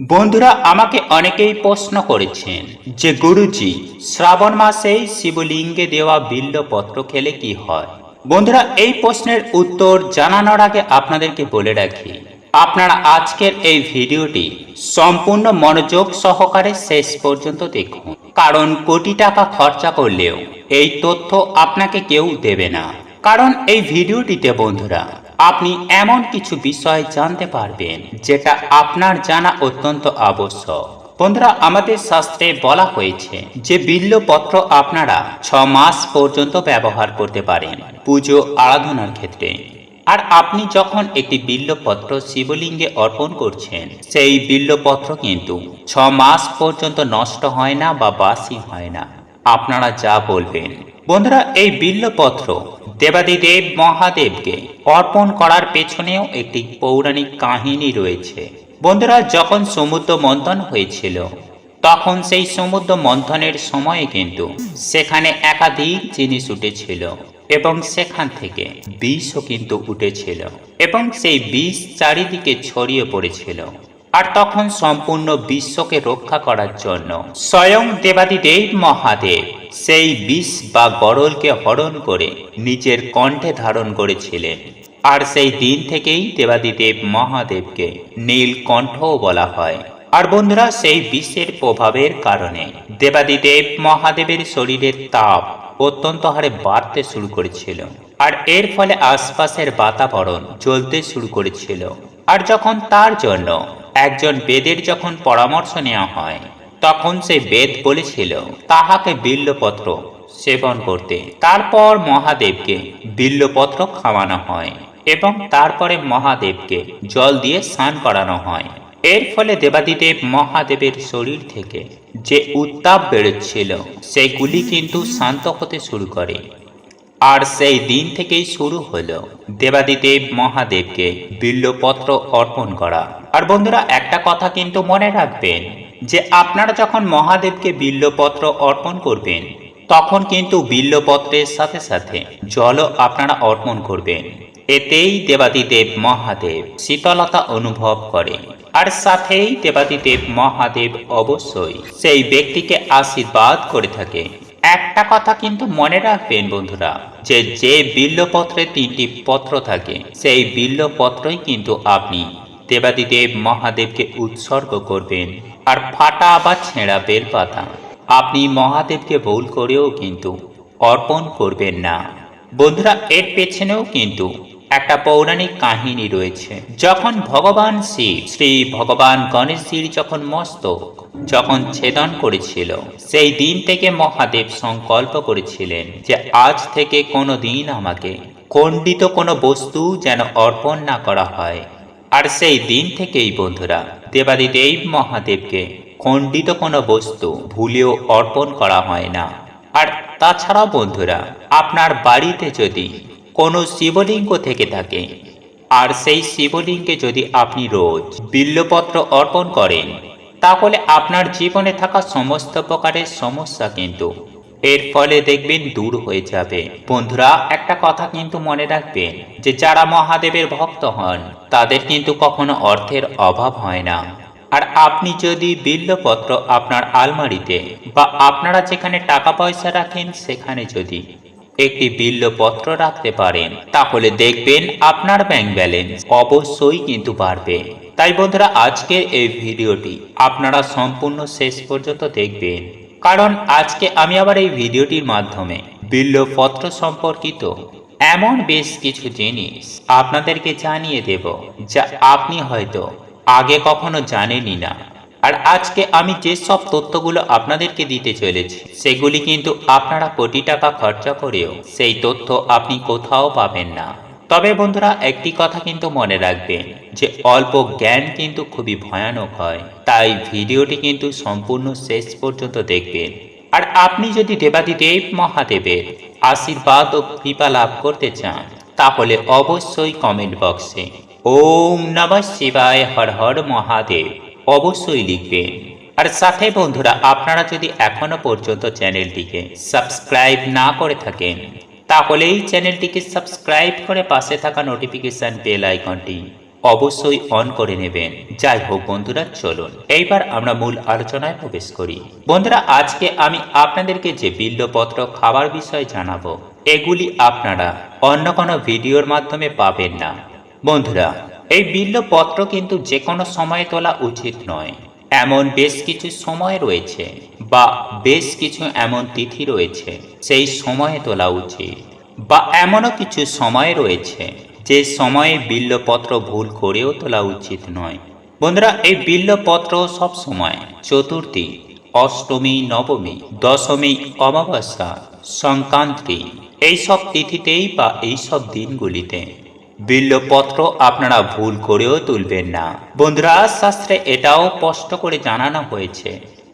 বন্ধুরা আমাকে অনেকেই প্রশ্ন করেছেন যে, গুরুজি, শ্রাবণ মাসেই শিবলিঙ্গে দেওয়া বিল্লপত্র খেলে কি হয়? বন্ধুরা, এই প্রশ্নের উত্তর জানানোর আগে আপনাদেরকে বলে রাখি, আপনারা আজকের এই ভিডিওটি সম্পূর্ণ মনোযোগ সহকারে শেষ পর্যন্ত দেখুন। কারণ কোটি টাকা খরচা করলেও এই তথ্য আপনাকে কেউ দেবে না। কারণ এই ভিডিওটিতে বন্ধুরা আপনি এমন কিছু বিষয় জানতে পারবেন, যেটা আপনার জানা অত্যন্ত আবশ্যক। বন্ধুরা, আমাদের শাস্ত্রে বলা হয়েছে যে বিল্লপত্র আপনারা ছ মাস পর্যন্ত ব্যবহার করতে পারেন পুজো আরাধনার ক্ষেত্রে। আর আপনি যখন একটি বিল্লপত্র শিবলিঙ্গে অর্পণ করছেন, সেই বিল্লপত্র কিন্তু ছ মাস পর্যন্ত নষ্ট হয় না বা বাসি হয় না। আপনারা যা বলবেন বন্ধুরা, এই বিল্লপত্র দেবাদিদেব মহাদেবকে অর্পণ করার পেছনেও একটি পৌরাণিক কাহিনী রয়েছে। বন্ধুরা, যখন সমুদ্র মন্থন হয়েছিল, তখন সেই সমুদ্র মন্থনের সময়ে কিন্তু সেখানে একাধিক জিনিস উঠেছিল এবং সেখান থেকে বিষও কিন্তু উঠেছিল এবং সেই বিষ চারিদিকে ছড়িয়ে পড়েছিল। আর তখন সম্পূর্ণ বিশ্বকে রক্ষা করার জন্য স্বয়ং দেবাদিদেব মহাদেব সেই বিষ বা গরলকে হরণ করে নিজের কণ্ঠে ধারণ করেছিলেন। আর সেই দিন থেকেই দেবাদিদেব মহাদেবকে নীল নীলকণ্ঠও বলা হয়। আর বন্ধুরা, সেই বিষের প্রভাবের কারণে দেবাদিদেব মহাদেবের শরীরের তাপ অত্যন্ত হারে বাড়তে শুরু করেছিল। আর এর ফলে আশপাশের বাতাবরণ জ্বলতে শুরু করেছিল। আর যখন তার জন্য একজন বেদের যখন পরামর্শ নেওয়া হয় তখন সে বেদ বলেছিল, তাহাকে বিল্লপত্র সেবন করতে। তারপর মহাদেবকে বিল্লপত্র খাওয়ানো হয় এবং তারপরে মহাদেবকে জল দিয়ে স্নান করানো হয়। এর ফলে দেবাদিদেব মহাদেবের শরীর থেকে যে উত্তাপ বেরোচ্ছিল, সেগুলি কিন্তু শান্ত হতে শুরু করে। আর সেই দিন থেকেই শুরু হলো দেবাদিদেব মহাদেবকে বিল্লপত্র অর্পণ করা। আর বন্ধুরা, একটা কথা কিন্তু মনে রাখবেন যে আপনারা যখন মহাদেবকে বিল্লপত্র অর্পণ করবেন, তখন কিন্তু বিল্লপত্রের সাথে সাথে জলও আপনারা অর্পণ করবেন। এতেই দেবাদিদেব মহাদেব শীতলতা অনুভব করে আর সাথেই দেবাদিদেব মহাদেব অবশ্যই সেই ব্যক্তিকে আশীর্বাদ করে থাকে একটা কথা কিন্তু মনে রাখবেন বন্ধুরা, যে যে বিল্লপত্রে তিনটি পত্র থাকে, সেই বিল্লপত্রই কিন্তু আপনি দেবাদিদেব মহাদেবকে উৎসর্গ করবেন। আর ফাটা বা ছেঁড়া বেলপাতা আপনি মহাদেবকে ভুল করেও কিন্তু অর্পণ করবেন না। বন্ধুরা, এর পেছনেও কিন্তু একটা পৌরাণিক কাহিনী রয়েছে। যখন ভগবান শিব, শ্রী ভগবান গণেশজির যখন মস্তক, যখন ছেদন করেছিল, সেই দিন থেকে মহাদেব সংকল্প করেছিলেন যে আজ থেকে কোনো দিন আমাকে খণ্ডিত কোনো বস্তু যেন অর্পণ না করা হয়। আর সেই দিন থেকেই বন্ধুরা, দেবাদিদেব মহাদেবকে খণ্ডিত কোনো বস্তু ভুলেও অর্পণ করা হয় না। আর তাছাড়াও বন্ধুরা, আপনার বাড়িতে যদি কোনো শিবলিঙ্গ থেকে থাকে, আর সেই শিবলিঙ্গে যদি আপনি রোজ বিল্লপত্র অর্পণ করেন, তাহলে আপনার জীবনে থাকা সমস্ত প্রকারের সমস্যা কিন্তু এর ফলে দেখবেন দূর হয়ে যাবে। বন্ধুরা, একটা কথা কিন্তু মনে রাখবেন, যে যারা মহাদেবের ভক্ত হন, তাদের কিন্তু কখনো অর্থের অভাব হয় না। আর আপনি যদি বিল্লপত্র আপনার আলমারিতে বা আপনারা যেখানে টাকা পয়সা রাখেন, সেখানে যদি একটি বিল্লপত্র রাখতে পারেন, তাহলে দেখবেন আপনার ব্যাংক ব্যালেন্স অবশ্যই কিন্তু বাড়বে। তাই বন্ধুরা, আজকের এই ভিডিওটি আপনারা সম্পূর্ণ শেষ পর্যন্ত দেখবেন। কারণ আজকে আমি আবার এই ভিডিওটির মাধ্যমে বিল্লপত্র সম্পর্কিত এমন বেশ কিছু জিনিস আপনাদেরকে জানিয়ে দেব যা আপনি হয়তো আগে কখনো জানেনই না। আর আজকে আমি যে সব তথ্যগুলো আপনাদেরকে দিতে চলেছি, সেগুলি কিন্তু আপনারা কোটি টাকা খরচা করেও সেই তথ্য আপনি কোথাও পাবেন না। তবে বন্ধুরা, একটি কথা কিন্তু মনে রাখবেন যে অল্প জ্ঞান কিন্তু খুবই ভয়ানক হয়। তাই ভিডিওটি কিন্তু সম্পূর্ণ শেষ পর্যন্ত দেখবেন। আর আপনি যদি দেবাদিদেব মহাদেবের আশীর্বাদ ও কৃপা লাভ করতে চান, তাহলে অবশ্যই কমেন্ট বক্সে ওম নমঃ শিবায় হর হর মহাদেব অবশ্যই লিখবেন। আর সাথে বন্ধুরা, আপনারা যদি এখনও পর্যন্ত চ্যানেলটিকে সাবস্ক্রাইব না করে থাকেন তাহলে এই চ্যানেলটিকে সাবস্ক্রাইব করে পাশে থাকা নোটিফিকেশন বেল আইকনটি অবশ্যই অন করে নেবেন। যাই হোক বন্ধুরা, চলুন। এইবার আমরা মূল আলোচনায় প্রবেশ করি। বন্ধুরা, আজকে আমি আপনাদেরকে যে বিল্লপত্র খাবার বিষয়ে জানাব, এগুলি আপনারা অন্য কোনো ভিডিওর মাধ্যমে পাবেন না। বন্ধুরা, এই বিল্লপত্র কিন্তু যে কোনো সময়ে তোলা উচিত নয়। এমন বেশ কিছু সময় রয়েছে বা বেশ কিছু এমন তিথি রয়েছে, সেই সময়ে তোলা উচিত বা এমনও কিছু সময় রয়েছে যে সময়ে বিল্লপত্র ভুল করেও তোলা উচিত নয়। বন্ধুরা, এই বিল্লপত্র সব সময় চতুর্থী, অষ্টমী, নবমী, দশমী, অমাবস্যা, সংক্রান্তি এইসব তিথিতেই বা এইসব দিনগুলিতে বিল্লপত্র আপনারা ভুল করেও তুলবেন না। বন্ধুরা, শাস্ত্রে এটাও স্পষ্ট করে জানানো হয়েছে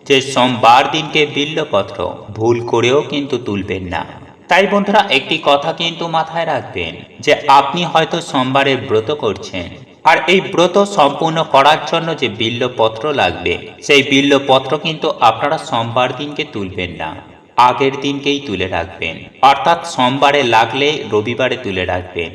যে সোমবার দিনকে বিল্লপত্র ভুল করেও কিন্তু তুলবেন না। তাই বন্ধুরা, একটি কথা কিন্তু মাথায় রাখবেন যে আপনি হয়তো সোমবারে ব্রত করছেন। আর এই ব্রত সম্পূর্ণ করার জন্য যে বিল্লপত্র লাগবে, সেই বিল্লপত্র কিন্তু আপনারা সোমবার দিনকে তুলবেন না, আগের দিনকেই তুলে রাখবেন। অর্থাৎ সোমবারে লাগলে রবিবারে তুলে রাখবেন।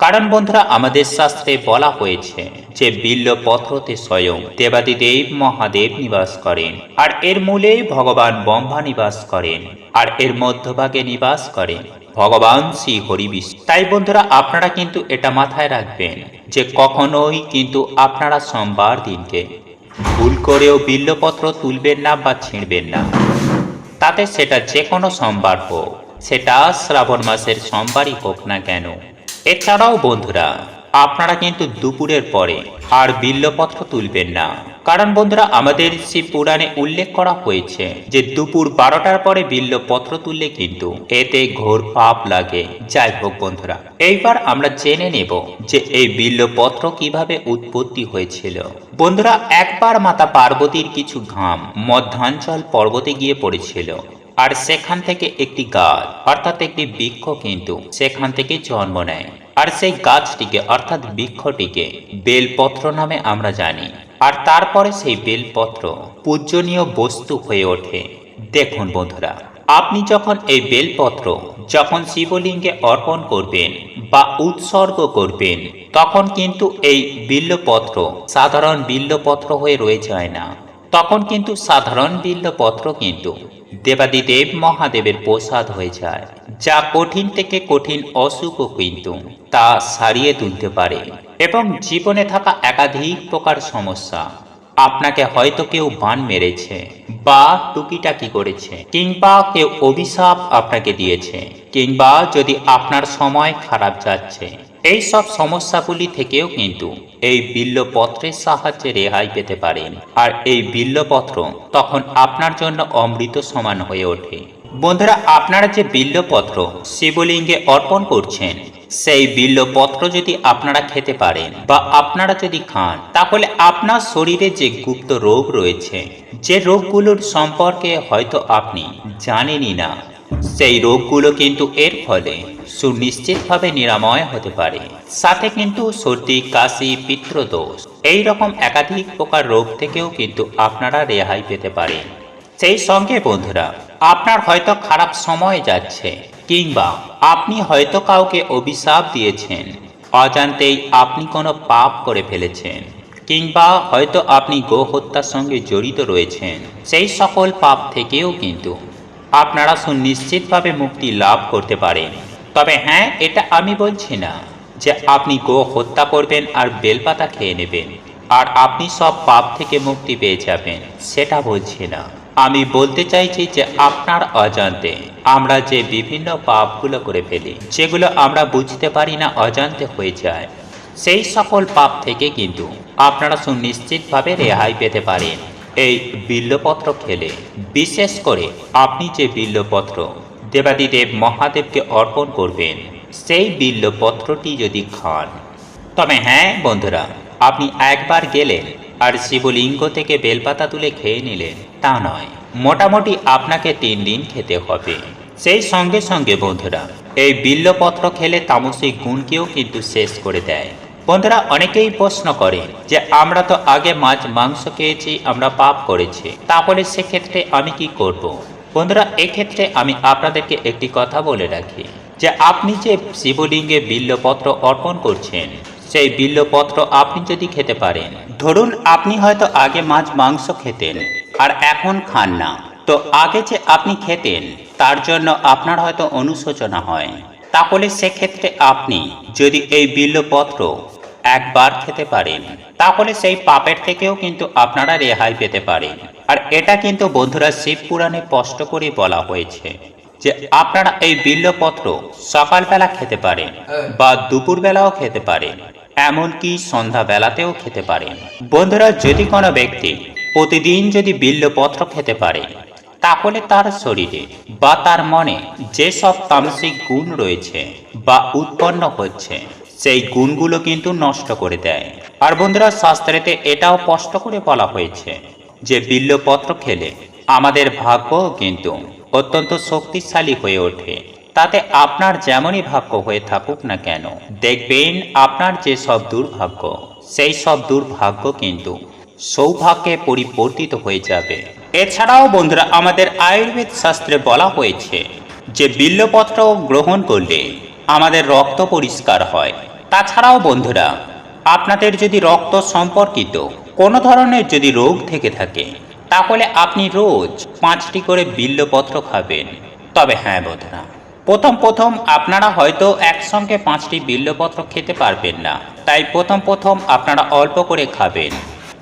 কারণ বন্ধুরা, আমাদের শাস্ত্রে বলা হয়েছে যে বিল্লপত্রতে স্বয়ং দেবাদিদেব মহাদেব নিবাস করেন। আর এর মূলে ভগবান ব্রহ্মা নিবাস করেন আর এর মধ্যভাগে নিবাস করেন ভগবান শ্রী হরি বিষ্ণু তাই বন্ধুরা, আপনারা কিন্তু এটা মাথায় রাখবেন যে কখনোই কিন্তু আপনারা সোমবার দিনকে ভুল করেও বিল্লপত্র তুলবেন না বা ছিঁড়বেন না। তাতে সেটা যে কোনো সোমবার হোক, সেটা শ্রাবণ মাসের সোমবারই হোক না কেন এছাড়াও বন্ধুরা, আপনারা কিন্তু দুপুরের পরে আর বিল্লপত্র তুলবেন না। কারণ বন্ধুরা, আমাদের শিব পুরাণে উল্লেখ করা হয়েছে যে দুপুর বারোটার পরে বিল্লপত্র তুললে কিন্তু এতে ঘোর পাপ লাগে। যাই হোক বন্ধুরা, এইবার আমরা জেনে নেব যে এই বিল্লপত্র কীভাবে উৎপত্তি হয়েছিল। বন্ধুরা, একবার মাতা পার্বতীর কিছু ঘাম মধ্যাঞ্চল পর্বতে গিয়ে পড়েছিল। আর সেখান থেকে একটি গাছ, অর্থাৎ একটি বৃক্ষ কিন্তু সেখান থেকে জন্ম নেয়। আর সেই গাছটিকে, অর্থাৎ বৃক্ষটিকে বেলপত্র নামে আমরা জানি। আর তারপরে সেই বেলপত্র পূজনীয় বস্তু হয়ে ওঠে। দেখুন বন্ধুরা, আপনি যখন এই বেলপত্র, যখন শিবলিঙ্গে অর্পণ করবেন বা উৎসর্গ করবেন, তখন কিন্তু এই বিল্লপত্র সাধারণ বিল্লপত্র হয়ে রয়ে যায় না। তখন কিন্তু সাধারণ বিল্লপত্র কিন্তু দেবাদিদেব মহাদেবের প্রসাদ হয়ে যায়, যা কঠিন থেকে কঠিন অসুখও কিন্তু তা সারিয়ে তুলতে পারে এবং জীবনে থাকা একাধিক প্রকার সমস্যা। আপনাকে হয়তো কেউ বান মেরেছে বা টুকিটাকি করেছে, কিংবা কেউ অভিশাপ আপনাকে দিয়েছে, কিংবা যদি আপনার সময় খারাপ যাচ্ছে এই সব সমস্যাগুলি থেকেও কিন্তু এই বিল্লপত্রের সাহায্যে রেহাই পেতে পারেন। আর এই বিল্লপত্র তখন আপনার জন্য অমৃত সমান হয়ে ওঠে। বন্ধুরা, আপনারা যে বিল্লপত্র শিবলিঙ্গে অর্পণ করছেন, সেই বিল্লপত্র যদি আপনারা খেতে পারেন বা আপনারা যদি খান, তাহলে আপনার শরীরে যে গুপ্ত রোগ রয়েছে, যে রোগগুলোর সম্পর্কে হয়তো আপনি জানেনই না, সেই রোগগুলো কিন্তু এর ফলে সুনিশ্চিতভাবে নিরাময় হতে পারে। সাথে কিন্তু সর্দি, কাশি, পিত্রদোষ, এই রকম একাধিক প্রকার রোগ থেকেও কিন্তু আপনারা রেহাই পেতে পারেন। সেই সঙ্গে বন্ধুরা, আপনার হয়তো খারাপ সময় যাচ্ছে, কিংবা আপনি হয়তো কাউকে অভিশাপ দিয়েছেন, অজান্তেই আপনি কোনো পাপ করে ফেলেছেন, কিংবা হয়তো আপনি গো হত্যার সঙ্গে জড়িত রয়েছেন, সেই সকল পাপ থেকেও কিন্তু আপনারা সুনিশ্চিতভাবে মুক্তি লাভ করতে পারেন। তবে হ্যাঁ এটা আমি বলছি না যে আপনি গো হত্যা করবেন আর বেলপাতা খেয়ে নেবেন, আর আপনি সব পাপ থেকে মুক্তি পেয়ে যাবেন, সেটা বলছি না। আমি বলতে চাইছি যে আপনার অজান্তে আমরা যে বিভিন্ন পাপগুলো করে ফেলি, যেগুলো আমরা বুঝতে পারি না অজান্তে হয়ে যায়, সেই সকল পাপ থেকে কিন্তু আপনারা সুনিশ্চিতভাবে রেহাই পেতে পারেন। এই বিল্লপত্র খেলে, বিশেষ করে আপনি যে বিল্লপত্র দেবাদিদেব মহাদেবকে অর্পণ করবেন। সেই বিল্লপত্রটি যদি খান। তবে হ্যাঁ বন্ধুরা, আপনি একবার গেলেন আর শিবলিঙ্গ থেকে বেলপাতা তুলে খেয়ে নিলেন, তা নয়। মোটামুটি আপনাকে তিন দিন খেতে হবে। সেই সঙ্গে সঙ্গে, বন্ধুরা, এই বিল্লপত্র খেলে তামসিক গুণকেও কিন্তু শেষ করে দেয়। বন্ধুরা, অনেকেই প্রশ্ন করে যে, আমরা তো আগে মাছ, মাংস খেয়েছি, আমরা পাপ করেছি। তাহলে সেক্ষেত্রে আমি কি করব। বন্ধুরা, এক্ষেত্রে আমি আপনাদেরকে একটি কথা বলে রাখি যে আপনি যে শিবলিঙ্গে বিল্লপত্র অর্পণ করছেন, সেই বিল্লপত্র আপনি যদি খেতে পারেন, ধরুন আপনি হয়তো আগে মাছ মাংস খেতেন আর এখন খান না। তো আগে যে আপনি খেতেন, তার জন্য আপনার হয়তো অনুশোচনা হয়। তাহলে সেক্ষেত্রে আপনি যদি এই বিল্লপত্র একবার খেতে পারেন। তাহলে সেই পাপের থেকেও কিন্তু আপনারা রেহাই পেতে পারেন। আর এটা কিন্তু বন্ধুরা শিব পুরাণে স্পষ্ট করে বলা হয়েছে যে আপনারা এই বিল্লপত্র সকালবেলা খেতে পারেন বা দুপুরবেলাও খেতে পারেন। এমনকি সন্ধ্যাবেলাতেও খেতে পারেন। বন্ধুরা, যদি কোনো ব্যক্তি প্রতিদিন যদি বিল্লপত্র খেতে পারে, তাহলে তার শরীরে বা তার মনে যেসব তামসিক গুণ রয়েছে বা উৎপন্ন হচ্ছে সেই গুণগুলো কিন্তু নষ্ট করে দেয়। আর বন্ধুরা, শাস্ত্রেতে এটাও স্পষ্ট করে বলা হয়েছে যে বিল্লপত্র খেলে আমাদের ভাগ্য কিন্তু অত্যন্ত শক্তিশালী হয়ে ওঠে। তাতে আপনার যেমনই ভাগ্য হয়ে থাকুক না কেন, দেখবেন আপনার যে সব দুর্ভাগ্য, সেই সব দুর্ভাগ্য কিন্তু সৌভাগ্যে পরিবর্তিত হয়ে যাবে। এছাড়াও বন্ধুরা, আমাদের আয়ুর্বেদ শাস্ত্রে বলা হয়েছে যে বিল্লপত্র গ্রহণ করলে আমাদের রক্ত পরিষ্কার হয়। তাছাড়াও বন্ধুরা, আপনাদের যদি রক্ত সম্পর্কিত কোনো ধরনের যদি রোগ থেকে থাকে, তাহলে আপনি রোজ পাঁচটি করে বিল্লপত্র খাবেন। তবে হ্যাঁ বন্ধুরা, প্রথম প্রথম আপনারা হয়তো একসঙ্গে পাঁচটি বিল্লপত্র খেতে পারবেন না। তাই প্রথম প্রথম আপনারা অল্প করে খাবেন।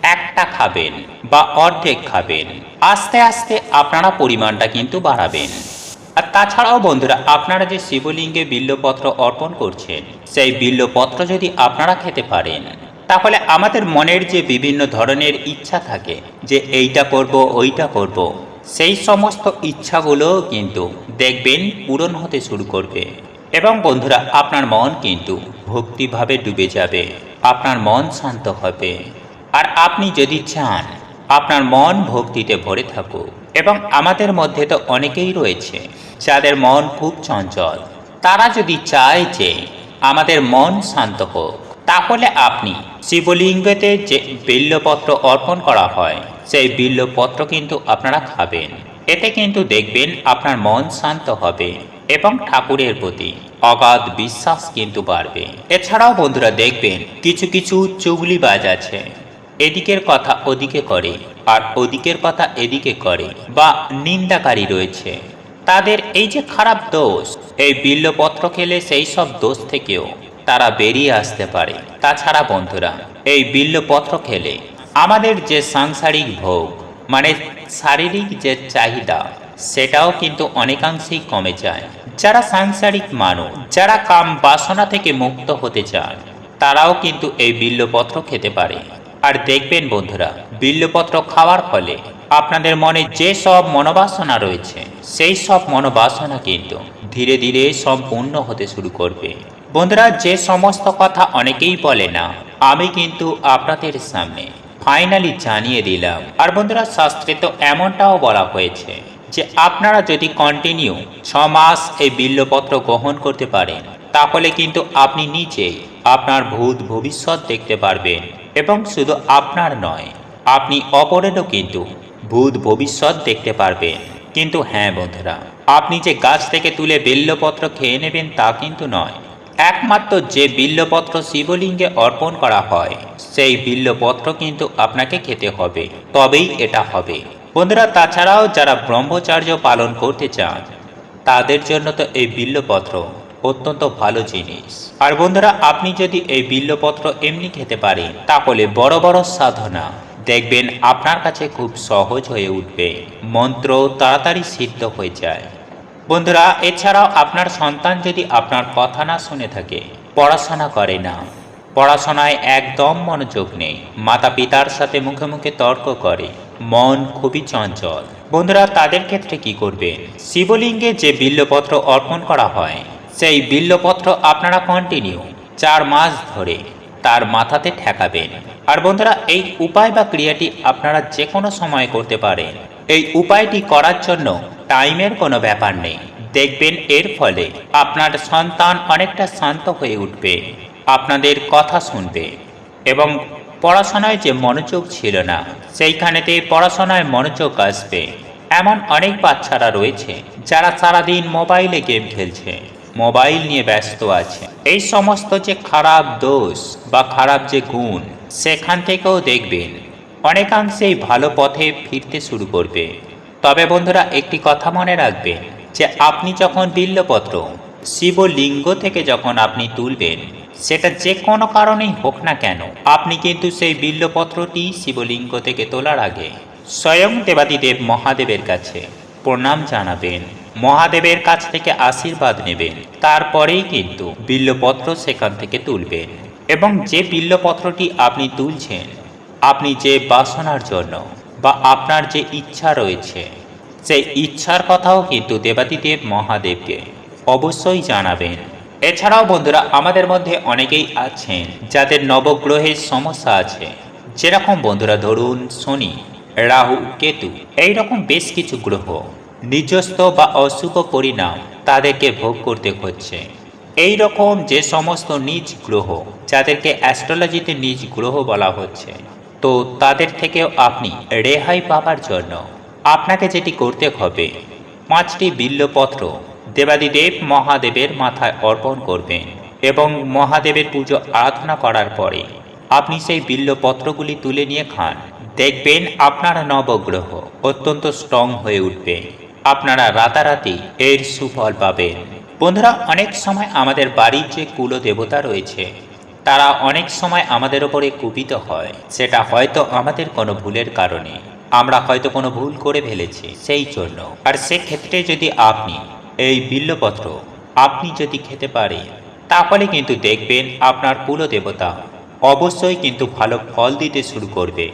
একটা খাবেন বা অর্ধেক খাবেন। আস্তে আস্তে আপনারা পরিমাণটা কিন্তু বাড়াবেন। আর তাছাড়াও বন্ধুরা, আপনারা যে শিবলিঙ্গে বিল্লপত্র অর্পণ করছেন, সেই বিল্লপত্র যদি আপনারা খেতে পারেন, তাহলে আমাদের মনের যে বিভিন্ন ধরনের ইচ্ছা থাকে, যে এইটা করব, ওইটা করব, সেই সমস্ত ইচ্ছাগুলো কিন্তু দেখবেন পূরণ হতে শুরু করবে। এবং বন্ধুরা, আপনার মন কিন্তু ভক্তিভাবে ডুবে যাবে, আপনার মন শান্ত হবে। আর আপনি যদি চান, আপনার মন ভক্তিতে ভরে থাকুক, এবং আমাদের মধ্যে তো অনেকেই রয়েছে যাদের মন খুব চঞ্চল, তারা যদি চায় যে আমাদের মন শান্ত হোক, তাহলে আপনি শিবলিঙ্গতে যে বিল্লপত্র অর্পণ করা হয়, সেই বিল্লপত্র কিন্তু আপনারা খাবেন। এতে কিন্তু দেখবেন আপনার মন শান্ত হবে এবং ঠাকুরের প্রতি অগাধ বিশ্বাস কিন্তু বাড়বে। এছাড়াও বন্ধুরা দেখবেন কিছু কিছু চুগলি বাজ আছে। এদিকের কথা ওদিকে করে, আর ওদিকের কথা এদিকে করে, বা নিন্দাকারী রয়েছে। তাদের এই যে খারাপ দোষ, এই বিল্লপত্র খেলে সেই সব দোষ থেকেও তারা বেরিয়ে আসতে পারে। তাছাড়া বন্ধুরা, এই বিল্লপত্র খেলে আমাদের যে সাংসারিক ভোগ মানে শারীরিক যে চাহিদা, সেটাও কিন্তু অনেকাংশেই কমে যায়। যারা সাংসারিক মানুষ, যারা কাম বাসনা থেকে মুক্ত হতে চান, তারাও কিন্তু এই বিল্লপত্র খেতে পারে। আর দেখবেন বন্ধুরা, বিল্লপত্র খাওয়ার ফলে আপনাদের মনে যে সব মনোবাসনা রয়েছে, সেই সব মনোবাসনা কিন্তু ধীরে ধীরে সম্পূর্ণ হতে শুরু করবে। বন্ধুরা, যে সমস্ত কথা অনেকেই বলে না, আমি কিন্তু আপনাদের সামনে ফাইনালি জানিয়ে দিলাম। আর বন্ধুরা, শাস্ত্রে তো এমনটাও বলা হয়েছে যে, আপনারা যদি কন্টিনিউ ছ মাস এই বিল্লপত্র গ্রহণ করতে পারেন, তাহলে কিন্তু আপনি নিজেই আপনার ভূত ভবিষ্যৎ দেখতে পারবেন। এবং শুধু আপনার নয়, আপনি অপরেরও কিন্তু ভূত ভবিষ্যৎ দেখতে পারবেন কিন্তু হ্যাঁ বন্ধুরা, আপনি যে গাছ থেকে তুলে বিল্লপত্র খেয়ে নেবেন তা কিন্তু নয়। একমাত্র যে বিল্লপত্র শিবলিঙ্গে অর্পণ করা হয়, সেই বিল্লপত্র কিন্তু আপনাকে খেতে হবে, তবেই এটা হবে। বন্ধুরা, তাছাড়াও যারা ব্রহ্মচার্য পালন করতে চান, তাদের জন্য তো এই বিল্লপত্র অত্যন্ত ভালো জিনিস। আর বন্ধুরা, আপনি যদি এই বিল্লপত্র এমনি খেতে পারেন, তাহলে বড় বড় সাধনা দেখবেন আপনার কাছে খুব সহজ হয়ে উঠবে। মন্ত্র তাড়াতাড়ি সিদ্ধ হয়ে যায়। বন্ধুরা, এছাড়াও আপনার সন্তান যদি আপনার কথা না শুনে থাকে, পড়াশোনা করে না, পড়াশোনায় একদম মনোযোগ নেই মাতা পিতার সাথে মুখে মুখে তর্ক করে, মন খুবই চঞ্চল। বন্ধুরা, তাদের ক্ষেত্রে কি করবেন? শিবলিঙ্গে যে বিল্লপত্র অর্পণ করা হয়, সেই বিল্লপত্র আপনারা কন্টিনিউ চার মাস ধরে তার মাথাতে ঠেকাবেন। আর বন্ধুরা, এই উপায় বা ক্রিয়াটি আপনারা যে কোনো সময় করতে পারেন। এই উপায়টি করার জন্য টাইমের কোনো ব্যাপার নেই। দেখবেন এর ফলে আপনার সন্তান অনেকটা শান্ত হয়ে উঠবে, আপনাদের কথা শুনবে এবং পড়াশোনায় যে মনোযোগ ছিল না, সেইখানেতে পড়াশোনায় মনোযোগ আসবে। এমন অনেক বাচ্চারা রয়েছে যারা সারাদিন মোবাইলে গেম খেলছে, মোবাইল নিয়ে ব্যস্ত আছে। এই সমস্ত যে খারাপ দোষ বা খারাপ যে গুণ সেখান থেকেও দেখবেন অনেকাংশেই ভালো পথে ফিরতে শুরু করবে। তবে বন্ধুরা, একটি কথা মনে রাখবেন যে আপনি যখন বিল্লপত্র, শিবলিঙ্গ থেকে যখন আপনি তুলবেন, সেটা যে কোনো কারণেই হোক না কেন, আপনি কিন্তু সেই বিল্লপত্রটি শিবলিঙ্গ থেকে তোলার আগে স্বয়ং দেবাদিদেব মহাদেবের কাছে প্রণাম জানাবেন। মহাদেবের কাছ থেকে আশীর্বাদ নেবেন। তারপরেই কিন্তু বিল্লপত্র সেখান থেকে তুলবেন। এবং যে বিল্লপত্রটি আপনি তুলছেন, আপনি যে বাসনার জন্য বা আপনার যে ইচ্ছা রয়েছে, সেই ইচ্ছার কথাও কিন্তু দেবাদিদেব মহাদেবকে অবশ্যই জানাবেন। এছাড়াও বন্ধুরা, আমাদের মধ্যে অনেকেই আছেন যাদের নবগ্রহের সমস্যা আছে। যেরকম বন্ধুরা, ধরুন শনি, রাহু, কেতু এই রকম বেশ কিছু গ্রহ, নিজস্ব বা অশুভ পরিণাম তাদেরকে ভোগ করতে হচ্ছে। এই রকম যে সমস্ত নিজ গ্রহ, যাদেরকে অ্যাস্ট্রোলজিতে নিজ গ্রহ বলা হচ্ছে, তো তাদের থেকেও আপনি রেহাই পাবার জন্য আপনাকে যেটি করতে হবে, পাঁচটি বিল্লপত্র দেবাদিদেব মহাদেবের মাথায় অর্পণ করবেন এবং মহাদেবের পুজো আরাধনা করার পরে আপনি সেই বিল্লপত্রগুলি তুলে নিয়ে খান। দেখবেন আপনার নবগ্রহ অত্যন্ত স্ট্রং হয়ে উঠবে। আপনারা রাতারাতি এর সুফল পাবেন। বন্ধুরা, অনেক সময় আমাদের বাড়ির যে কুল দেবতা রয়েছে, তারা অনেক সময় আমাদের ওপরে কুপিত হয়। সেটা হয়তো আমাদের কোনো ভুলের কারণে। আমরা হয়তো কোনো ভুল করে ফেলেছি সেই জন্য। আর সেক্ষেত্রে যদি আপনি এই বিল্লপত্র আপনি যদি খেতে পারেন, তাহলে কিন্তু দেখবেন আপনার কুলদেবতা অবশ্যই কিন্তু ভালো ফল দিতে শুরু করবে।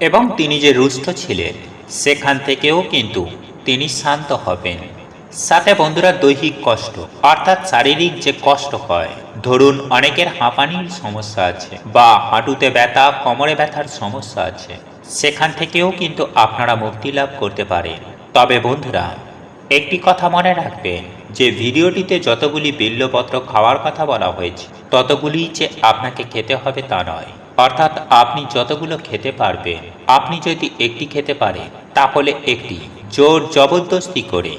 এবং তিনি যে রুষ্ট ছিলেন, সেখান থেকেও কিন্তু তিনি শান্ত হবেন। সাথে বন্ধুরা দৈহিক কষ্ট, অর্থাৎ শারীরিক যে কষ্ট হয়, ধরুন অনেকের হাঁপানির সমস্যা আছে বা হাঁটুতে ব্যথা, কোমরে ব্যথার সমস্যা আছে, সেখান থেকেও কিন্তু আপনারা মুক্তি লাভ করতে পারেন। তবে বন্ধুরা, একটি কথা মনে রাখবেন, যে ভিডিওটিতে যতগুলি বিল্লপত্র খাওয়ার কথা বলা হয়েছে, ততগুলি যে আপনাকে খেতে হবে তা নয়। অর্থাৎ আপনি যতগুলো খেতে পারবেন, আপনি যদি একটি খেতে পারেন, তাহলে একটি জোর জবরদস্তি করে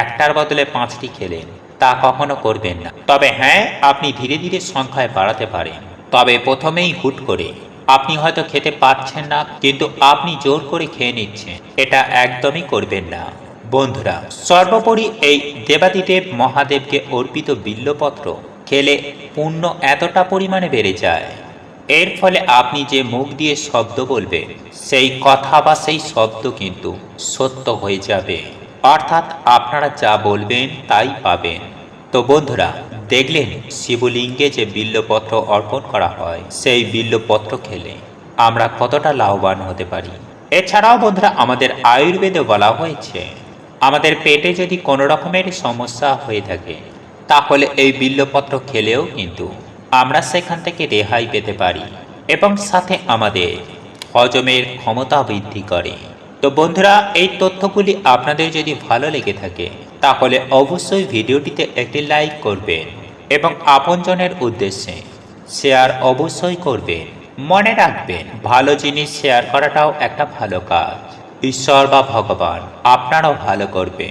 একটার বদলে পাঁচটি খেলেন, তা কখনো করবেন না। তবে হ্যাঁ আপনি ধীরে ধীরে সংখ্যায় বাড়াতে পারেন। তবে প্রথমেই হুট করে। আপনি হয়তো খেতে পারছেন না, কিন্তু আপনি জোর করে খেয়ে নিচ্ছেন। এটা একদমই করবেন না। বন্ধুরা, সর্বোপরি এই দেবাদিদেব মহাদেবকে অর্পিত বিল্লপত্র খেলে পুণ্য এতটা পরিমাণে বেড়ে যায়। এর ফলে আপনি যে মুখ দিয়ে শব্দ বলবেন, সেই কথা বা সেই শব্দ কিন্তু সত্য হয়ে যাবে। অর্থাৎ আপনারা যা বলবেন তাই পাবেন। তো বন্ধুরা, দেখলেন শিবলিঙ্গে যে বিল্লপত্র অর্পণ করা হয়, সেই বিল্লপত্র খেলে আমরা কতটা লাভবান হতে পারি। এছাড়াও বন্ধুরা, আমাদের আয়ুর্বেদে বলা হয়েছে, আমাদের পেটে যদি কোনো রকমের সমস্যা হয়ে থাকে, তাহলে এই বিল্লপত্র খেলেও কিন্তু আমরা সেখান থেকে রেহাই পেতে পারি এবং সাথে আমাদের হজমের ক্ষমতা বৃদ্ধি করে। তো বন্ধুরা, এই তথ্যগুলি আপনাদের যদি ভালো লেগে থাকে, তাহলে অবশ্যই ভিডিওটিতে একটি লাইক করবেন এবং আপনজনের উদ্দেশ্যে শেয়ার অবশ্যই করবেন। মনে রাখবেন, ভালো জিনিস শেয়ার করাটাও একটা ভালো কাজ। ঈশ্বর বা ভগবান আপনারাও ভালো করবে